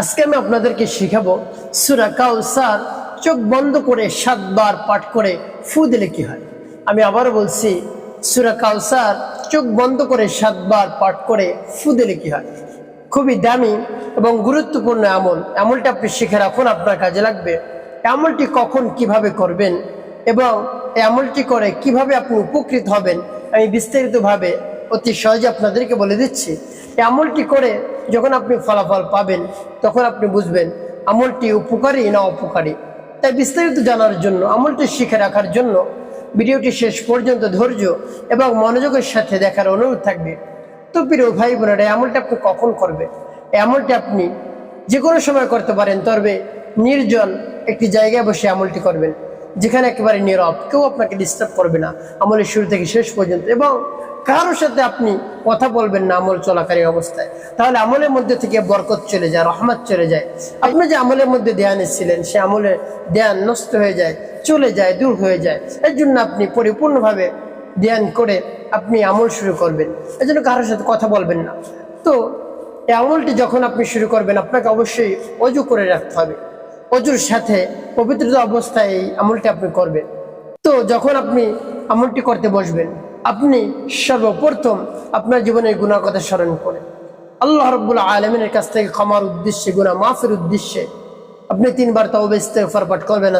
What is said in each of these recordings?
আজকে আমি আপনাদেরকে শিখাবো সুরা কাউসার চোখ বন্ধ করে সাতবার পাঠ করে ফু দিলে কি হয়? আমি আবার বলছি, সুরা কাউসার চোখ বন্ধ করে সাতবার পাঠ করে ফু দিলে কি হয়? খুবই দামি এবং গুরুত্বপূর্ণ আমল। আমলটা আপনি শিখে রাখুন, আপনার কাজে লাগবে। আমলটি কখন কীভাবে করবেন এবং এই আমলটি করে কীভাবে আপনি উপকৃত হবেন, আমি বিস্তারিতভাবে অতি সহজে আপনাদেরকে বলে দিচ্ছি। এই আমলটি করে যখন আপনি ফলাফল পাবেন, তখন আপনি বুঝবেন আমলটি উপকারী না অপকারী। তাই বিস্তারিত জানার জন্য, আমলটি শিখে রাখার জন্য ভিডিওটি শেষ পর্যন্ত ধৈর্য এবং মনোযোগের সাথে দেখার অনুরোধ থাকবে। তো প্রিয় ভাই বোনেরা, এই আমলটা আপনি কখন করবেন? আমলটি আপনি যে কোনো সময় করতে পারেন, তবে নির্জন একটি জায়গায় বসে আমলটি করবেন, যেখানে একেবারে নীরব, কেউ আপনাকে ডিস্টার্ব করবে না। আমলের শুরু থেকে শেষ পর্যন্ত এবং কারোর সাথে আপনি কথা বলবেন না আমল চলাকালীন অবস্থায়। তাহলে আমলের মধ্যে থেকে বরকত চলে যায়, রহমত চলে যায়। আপনি যে আমলের মধ্যে ধ্যান এসেছিলেন, সে আমলের ধ্যান নষ্ট হয়ে যায়, চলে যায়, দূর হয়ে যায়। এর জন্য আপনি পরিপূর্ণভাবে ধ্যান করে আপনি আমল শুরু করবেন। এই জন্য কারোর সাথে কথা বলবেন না। তো এই আমলটি যখন আপনি শুরু করবেন, আপনাকে অবশ্যই অজু করে রাখতে হবে। অজুর সাথে পবিত্রতা অবস্থায় এই আমলটি আপনি করবেন। তো যখন আপনি আমলটি করতে বসবেন আপনি সর্বপ্রথম আপনার জীবনের গুণার কথা স্মরণ করেন। আল্লাহ রব্বুল আলমিনের কাছ থেকে ক্ষমার উদ্দেশ্যে গুণা মাফের উদ্দেশ্যে আপনি তিনবার তওবা ইস্তেগফার পাঠ করবেন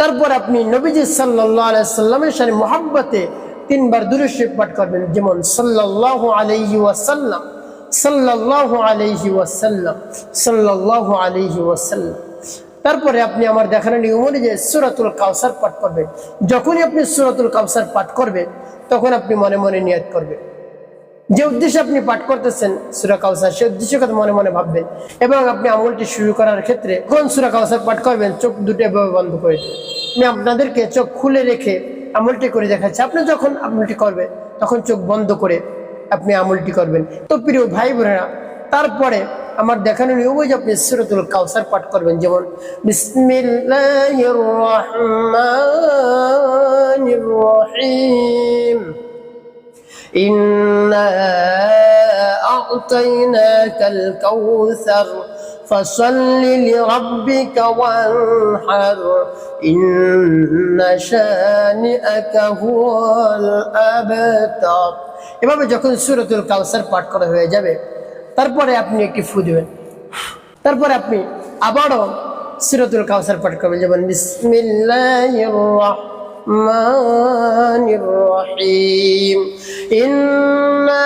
তারপর আপনি নবীজি সাল্লাল্লাহু আলাইহি সাল্লামের সাথে মুহাব্বতে তিনবার দুরূদ পাঠ করবেন, যেমন সাল্লাল্লাহু আলাইহি ওয়াসাল্লাম। সাল্লাল্লাহু আলাইহি ওয়াসাল্লাম, সাল্লাল্লাহু আলাইহি ওয়াসাল্লাম। তারপরে আপনি আমার দেখানো নিয়ম অনুযায়ী সুরাতুল কাউসার পাঠ করবেন। যখনই আপনি সুরাতুল কাউসার পাঠ করবেন, তখন আপনি মনে মনে নিয়াত করবেন। যে উদ্দেশ্যে আপনি পাঠ করতেছেন সুরা কাউসার সে উদ্দেশ্য কথা মনে মনে ভাববেন এবং আপনি আমলটি শুরু করার ক্ষেত্রে কোন সুরা কাউসার পাঠ করবেন, চোখ দুটো এভাবে বন্ধ করে আমি আপনাদেরকে চোখ খুলে রেখে আমলটি করে দেখাচ্ছি। আপনি যখন আমলটি করবেন, তখন চোখ বন্ধ করে আপনি আমলটি করবেন তো প্রিয় ভাই বোনেরা তারপরে আমার দেখানো নিয়ম যে আপনি সুরতুল কাউসার পাঠ করবেন যেমন বিসমিল্লাহির রহমানির রহিম إنا أعطيناك الكوثر فصل لربك وانحر إن شانئك هو الأبتر এভাবে যখন সুরতুল কাউসার পাঠ করা হয়ে যাবে তারপরে আপনি একটি ফু দেবেন তারপরে আপনি আবারও সিরতুল কাউসার পাঠ করবেন যেমন বিসমিল্লাহির রহমানির রহিম ইন্না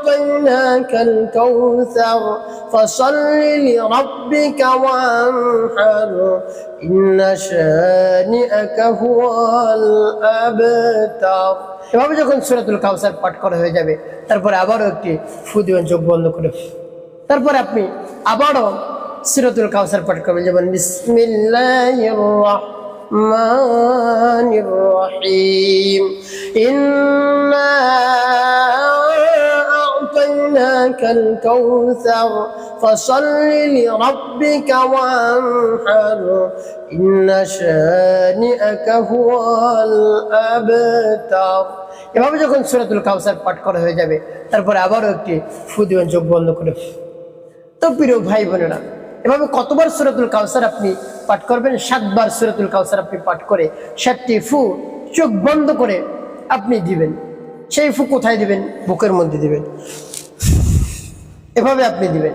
أعطيناك الكوثر فصل لربك وانحر إن شانئك هو الأبتر এভাবে যখন সুরাতুল কাউসার পাঠ করা হয়ে যাবে, তারপরে আবারও একটি ফুদিবেন চোখ বন্ধ করে। তারপরে আপনি আবারও সিরতুল কাউসার পাঠ করবেন, যেমন বিসমিল্লাহির ইন্না فصل لربك وانحر إن شانئك هو الأبتر এভাবে যখন সুরাতুল কাউসার পাঠ করা হয়ে যাবে তারপরে আবারও একটি ফু দিবেন চোখ বন্ধ করে তো প্রিয় ভাই বোনেরা এভাবে কতবার সুরাতুল কাউসার আপনি পাঠ করবেন সাতবার সুরাতুল কাউসার আপনি পাঠ করে সাতটি ফু চোখ বন্ধ করে আপনি দিবেন সেই ফু কোথায় দিবেন বুকের মধ্যে দিবেন এভাবে আপনি দিবেন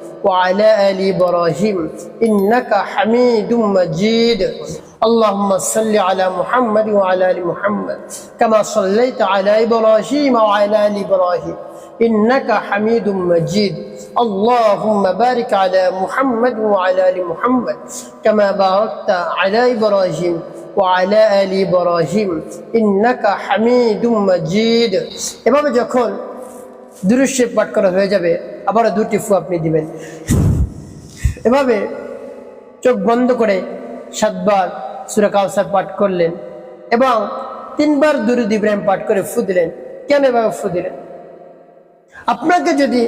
وعلى آل إبراهيم إنك حميد مجيد اللهم صل على محمد وعلى آل محمد كما صليت على إبراهيم وعلى آل إبراهيم إنك حميد مجيد اللهم بارك على محمد وعلى آل محمد كما باركت على إبراهيم وعلى آل إبراهيم إنك حميد مجيد এভাবে যখন দুরুশ্বর পাঠ করা হয়ে যাবে আবার দুটি ফু আপনি দিবেন। এভাবে চোখ বন্ধ করে সাতবার সুরা কাউসার পাঠ করলেন এবং তিনবার দুরুদ ইব্রাহিম পাঠ করে ফু দিলেন। কেন এভাবে ফু দিলেন? আপনাকে যদি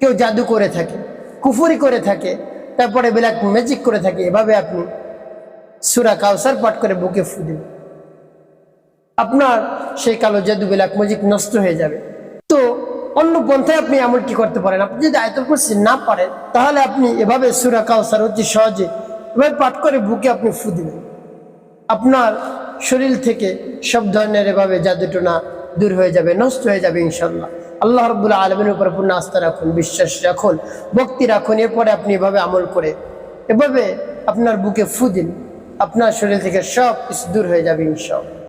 কেউ জাদু করে থাকে, কুফুরি করে থাকে, তারপরে ব্ল্যাক ম্যাজিক করে থাকে, এভাবে আপনি সুরা কাউসার পাঠ করে বুকে ফু দিন আপনার সেই কালো জাদু ব্ল্যাক ম্যাজিক নষ্ট হয়ে যাবে। অন্য পন্থায় আপনি এমনটি করতে পারেন। আপনি যদি আয়তল কুরসি না পারেন, তাহলে আপনি এভাবে সুরা কাউসার অতি সহজে এভাবে পাঠ করে বুকে আপনি ফু দিবেন। আপনার শরীর থেকে সব ধরনের এভাবে জাদুটোনা দূর হয়ে যাবে, নষ্ট হয়ে যাবে ইনশাল্লাহ আল্লাহ রব্বুল্লাহ আলমের উপরে পূর্ণ আস্থা রাখুন, বিশ্বাস রাখুন, ভক্তি রাখুন, এরপরে আপনি এভাবে আমল করে এভাবে আপনার বুকে ফু দিন, আপনার শরীর থেকে সব কিছু দূর হয়ে যাবে ইনশাল্লাহ